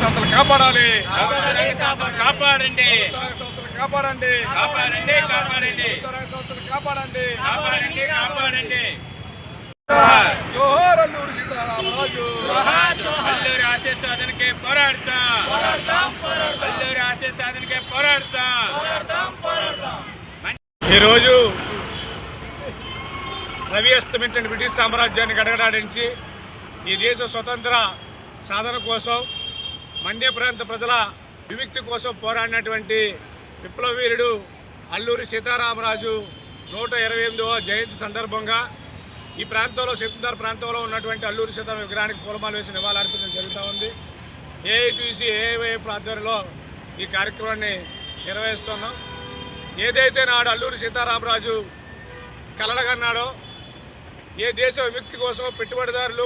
సంస్థలు కాపాడాలి కాపాడండి. కాపాడండి కాపాడండి. కాపాడండి సంస్థలు కాపాడండి. కాపాడండి కాపాడండి జోహార్ అల్లూరి సీతారామరాజు అల్లూరి ఆశయ సాధనకే పోరాడతాం. అల్లూరి ఆశయ సాధనకే పోరాడతాం ఈరోజు రవి అస్తమించిన బ్రిటిష్ సామ్రాజ్యాన్ని గడగడాడించి ఈ దేశ స్వతంత్ర సాధన కోసం మండ్య ప్రాంత ప్రజల విముక్తి కోసం పోరాడినటువంటి విప్లవీరుడు అల్లూరి సీతారామరాజు నూట ఇరవై ఎనిమిదవ జయంతి సందర్భంగా ఈ ప్రాంతంలో సీతార్ ప్రాంతంలో ఉన్నటువంటి అల్లూరి సీతారామ విగ్రహానికి పూలమాలు వేసి నివాళులర్పించడం జరుగుతూ ఉంది. ఏఐటీసీ ఏఐవైఎఫ్ ఆధ్వర్యంలో ఈ కార్యక్రమాన్ని నిర్వహిస్తున్నాం. ఏదైతే నాడు అల్లూరి సీతారామరాజు కలలగన్నాడో ఏ దేశ విముక్తి కోసం పెట్టుబడిదారులు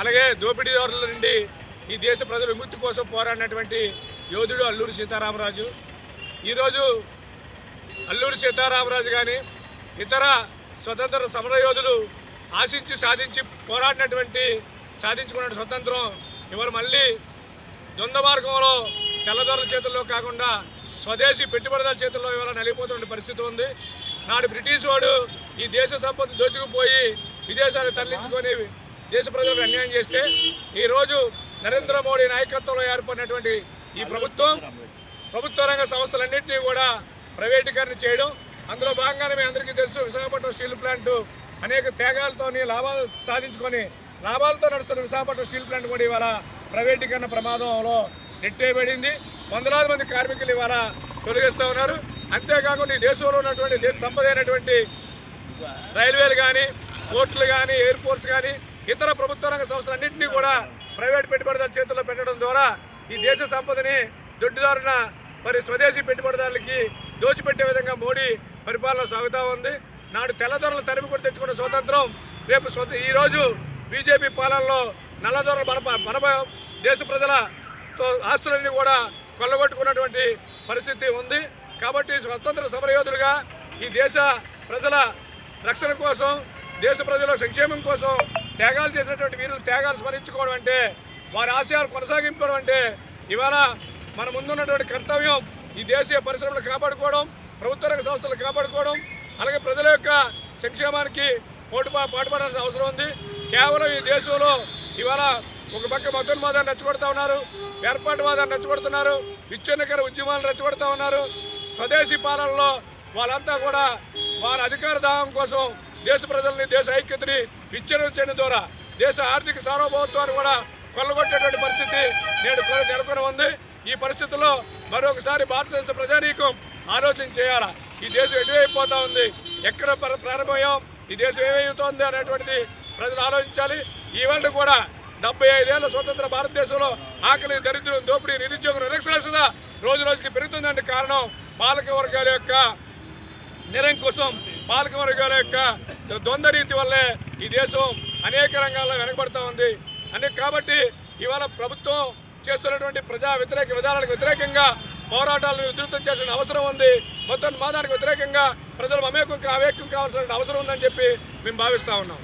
అలాగే దోపిడీదారుల నుండి ఈ దేశ ప్రజల విముక్తి కోసం పోరాడినటువంటి యోధుడు అల్లూరి సీతారామరాజు. ఈరోజు అల్లూరి సీతారామరాజు కానీ ఇతర స్వతంత్ర సమర యోధులు ఆశించి సాధించి పోరాడినటువంటి సాధించుకున్న స్వతంత్రం ఇవాళ మళ్ళీ ద్వంద్వ మార్గంలో తెల్లదొరల చేతుల్లో కాకుండా స్వదేశీ పెట్టుబడిదారుల చేతుల్లో ఇవాళ నలిగిపోతున్న పరిస్థితి ఉంది. నాడు బ్రిటిష్ వాడు ఈ దేశ సంపద దోచుకుపోయి విదేశాలు తరలించుకొని దేశ ప్రజలకు అన్యాయం చేస్తే ఈరోజు నరేంద్ర మోడీ నాయకత్వంలో ఏర్పడినటువంటి ఈ ప్రభుత్వం ప్రభుత్వ రంగ సంస్థలన్నింటినీ కూడా ప్రైవేటీకరణ చేయడం అందులో భాగంగానే మీ అందరికీ తెలుసు విశాఖపట్నం స్టీల్ ప్లాంట్ అనేక తేగాలతోని లాభాలు సాధించుకొని లాభాలతో నడుస్తున్న విశాఖపట్నం స్టీల్ ప్లాంట్ కూడా ఇవాళ ప్రైవేటీకరణ ప్రమాదంలో నెట్టేయబడింది. వందలాది మంది కార్మికులు ఇవాళ తొలగిస్తూ ఉన్నారు. అంతేకాకుండా ఈ దేశంలో ఉన్నటువంటి దేశ సంపద అయినటువంటి రైల్వేలు కానీ పోర్టులు కానీ ఎయిర్పోర్ట్స్ కానీ ఇతర ప్రభుత్వ రంగ సంస్థలన్నింటినీ కూడా ప్రైవేట్ పెట్టుబడిదారుల చేతుల్లో పెట్టడం ద్వారా ఈ దేశ సంపదని దొడ్డుదారున మరి స్వదేశీ పెట్టుబడిదారులకి దోచిపెట్టే విధంగా మోడీ పరిపాలన సాగుతూ ఉంది. నాడు తెల్లదొరలు తరిమి కూడా తెచ్చుకున్న స్వాతంత్రం రేపు ఈరోజు బీజేపీ పాలనలో నల్లదొరలు బలప బలప దేశ ప్రజల ఆస్తులన్నీ కూడా కొల్లగొట్టుకున్నటువంటి పరిస్థితి ఉంది. కాబట్టి స్వతంత్ర సమరయోధులుగా ఈ దేశ ప్రజల రక్షణ కోసం దేశ ప్రజల సంక్షేమం కోసం త్యాగాలు చేసినటువంటి వీరులు త్యాగాలు స్మరించుకోవడం అంటే వారి ఆశయాలు కొనసాగింపడం అంటే ఇవాళ మన ముందున్నటువంటి కర్తవ్యం ఈ దేశీయ పరిశ్రమలు కాపాడుకోవడం ప్రభుత్వ రంగ సంస్థలు కాపాడుకోవడం అలాగే ప్రజల యొక్క సంక్షేమానికి పోటు పాటుపడాల్సిన అవసరం ఉంది. కేవలం ఈ దేశంలో ఇవాళ ఒక పక్క మతోన్మాదాన్ని రెచ్చగొడతా ఉన్నారు ఏర్పాటువాదాన్ని రెచ్చగొడుతున్నారు విచ్ఛిన్నకర ఉద్యమాలను రెచ్చగొడతా ఉన్నారు. స్వదేశీ పాలనలో వాళ్ళంతా కూడా వారి అధికార దాహం కోసం దేశ ప్రజల్ని దేశ ఐక్యతని విచ్ఛిన్నం చేయడం ద్వారా దేశ ఆర్థిక సార్వభౌమత్వాన్ని కూడా కొల్లగొట్టేటువంటి పరిస్థితి నేడు నెలకొని ఉంది. ఈ పరిస్థితుల్లో మరొకసారి భారతదేశ ప్రజానీకం ఆలోచన చేయాలా ఈ దేశం ఎటువైపోతా ఉంది? ఎక్కడ ప్రారంభమయ్యాం? ఈ దేశం ఏమైపోతుంది అనేటువంటిది ప్రజలు ఆలోచించాలి. ఈవేళ కూడా డెబ్బై ఐదేళ్ళ స్వతంత్ర భారతదేశంలో ఆకలి దరిద్రం దోపిడీ నిరుద్యోగం నిరక్షరాస్యత రోజు రోజుకి పెరుగుతుందంటే కారణం పాలక వర్గాల యొక్క నిరంకుశం పాలకవర్గాల యొక్క ద్వంద్వ రీతి వల్లే ఈ దేశం అనేక రంగాల్లో వెనకబడుతూ ఉంది. అనే కాబట్టి ఇవాళ ప్రభుత్వం చేస్తున్నటువంటి ప్రజా వ్యతిరేక విధానాలకు వ్యతిరేకంగా పోరాటాలను ఉధృతం చేసిన అవసరం ఉంది. మొత్తం మాదానికి వ్యతిరేకంగా ప్రజలు మమేకం అవేకం కావాల్సిన అవసరం ఉందని చెప్పి మేము భావిస్తా ఉన్నాం.